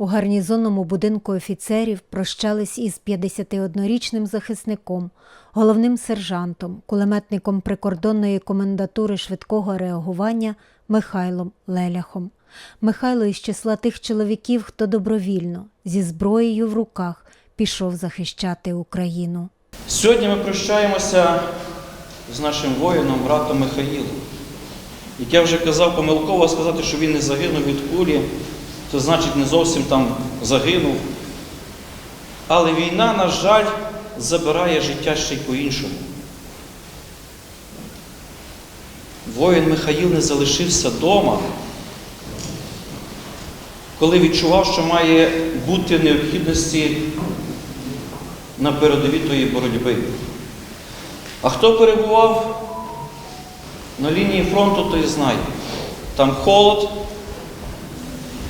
У гарнізонному будинку офіцерів прощались із 51-річним захисником, головним сержантом, кулеметником прикордонної комендатури швидкого реагування Михайлом Леляхом. Михайло із числа тих чоловіків, хто добровільно, зі зброєю в руках, пішов захищати Україну. Сьогодні ми прощаємося з нашим воїном, братом Михаїлом. Як я вже казав, помилково сказати, що він не загинув від кулі, це значить не зовсім там загинув. Але війна, на жаль, забирає життя ще й по-іншому. Воїн Михаїл не залишився вдома, коли відчував, що має бути необхідності на передовій тої боротьби. А хто перебував на лінії фронту, той знає. Там холод,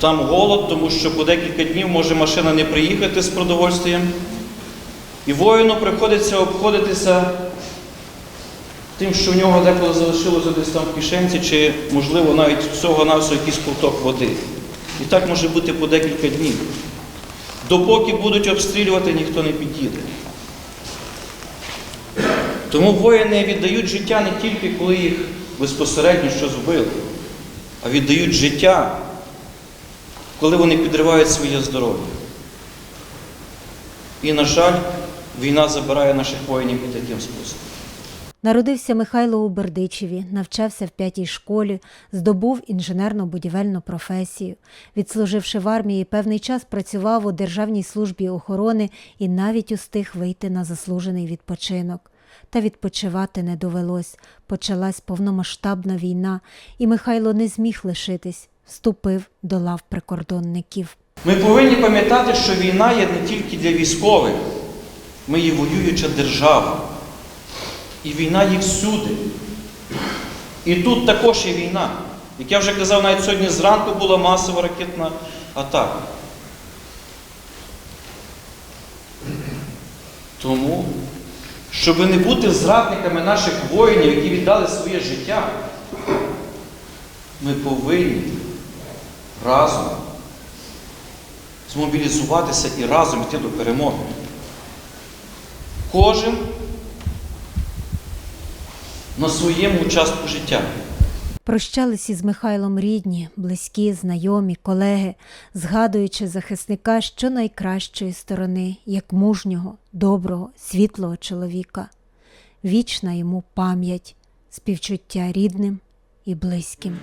там голод, тому що по декілька днів може машина не приїхати з продовольствием. І воїну приходиться обходитися тим, що в нього деколи залишилося десь там в кишенці, чи, можливо, навіть всього-навсього якийсь ковток води. І так може бути по декілька днів. Допоки будуть обстрілювати, ніхто не підійде. Тому воїни віддають життя не тільки коли їх безпосередньо щось вбили, а віддають життя, коли вони підривають своє здоров'я. І, на жаль, війна забирає наших воїнів і таким способом. Народився Михайло у Бердичеві, навчався в п'ятій школі, здобув інженерно-будівельну професію. Відслуживши в армії, певний час працював у Державній службі охорони і навіть устиг вийти на заслужений відпочинок. Та відпочивати не довелось. Почалась повномасштабна війна, і Михайло не зміг лишитись, вступив до лав прикордонників. Ми повинні пам'ятати, що війна є не тільки для військових, ми є воююча держава. І війна є всюди. І тут також є війна. Як я вже казав, навіть сьогодні зранку була масова ракетна атака. Тому, щоб не бути зрадниками наших воїнів, які віддали своє життя, ми повинні разом змобілізуватися і разом йти до перемоги. Кожен на своєму участку життя. Прощались із Михайлом рідні, близькі, знайомі, колеги, згадуючи захисника що найкращої сторони, як мужнього, доброго, світлого чоловіка. Вічна йому пам'ять, співчуття рідним і близьким.